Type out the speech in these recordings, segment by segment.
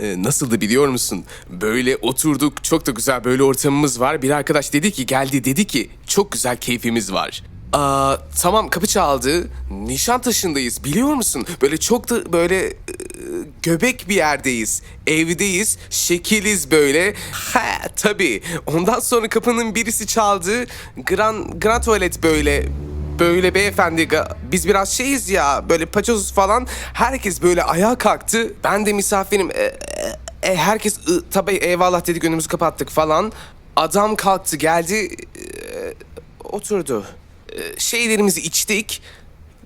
Ee, nasıldı biliyor musun? Böyle oturduk çok da güzel böyle ortamımız var. Bir arkadaş dedi ki geldi dedi ki çok güzel keyfimiz var. Aa, tamam kapı çaldı. Nişantaşı'ndayız biliyor musun? Böyle çok da böyle e, göbek bir yerdeyiz. Evdeyiz. Şekiliz böyle. Ha tabii. Ondan sonra kapının birisi çaldı. Gran, gran tuvalet böyle böyle beyefendi biz biraz şeyiz ya böyle paçoz falan herkes böyle ayağa kalktı ben de misafirim e, e, e, herkes ı, tabii eyvallah dedik önümüzü kapattık falan. Adam kalktı geldi e, oturdu. E, şeylerimizi içtik.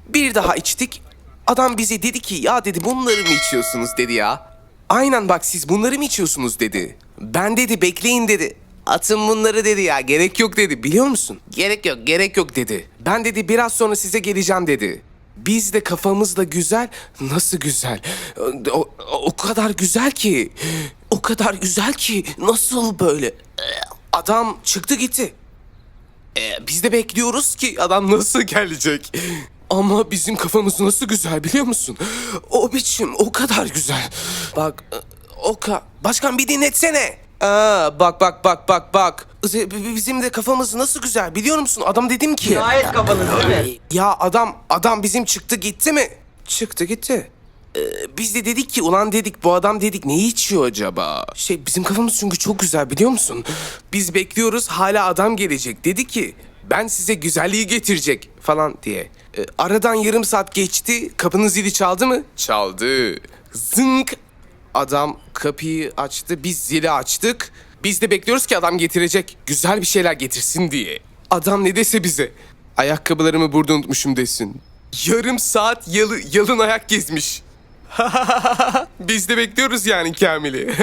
Bir daha içtik. Adam bize dedi ki ya dedi bunları mı içiyorsunuz? dedi ya. Aynen bak siz bunları mı içiyorsunuz? dedi. Ben dedi bekleyin dedi. Atın bunları dedi ya. Gerek yok dedi. Biliyor musun? Gerek yok gerek yok dedi. Ben dedi biraz sonra size geleceğim dedi. Biz de kafamızda güzel nasıl güzel o, o kadar güzel ki o kadar güzel ki nasıl böyle adam çıktı gitti. Ee, biz de bekliyoruz ki adam nasıl gelecek. Ama bizim kafamız nasıl güzel biliyor musun? O biçim o kadar güzel. Bak o ka... Başkan bir dinletsene. Aa, bak bak bak bak bak. Bizim de kafamız nasıl güzel biliyor musun? Adam dedim ki... Gayet kafanız değil mi? Ya adam adam bizim çıktı gitti mi? Çıktı gitti. Ee, biz de dedik ki ulan dedik bu adam dedik ne içiyor acaba? Şey bizim kafamız çünkü çok güzel biliyor musun? Biz bekliyoruz hala adam gelecek. Dedi ki ben size güzelliği getirecek falan diye. Ee, aradan yarım saat geçti. Kapının zili çaldı mı? Çaldı. Zınk. Adam kapıyı açtı. Biz zili açtık. Biz de bekliyoruz ki adam getirecek. Güzel bir şeyler getirsin diye. Adam ne dese bize. Ayakkabılarımı burada unutmuşum desin. Yarım saat yalı, yalın ayak gezmiş. Biz de bekliyoruz yani Kamil'i.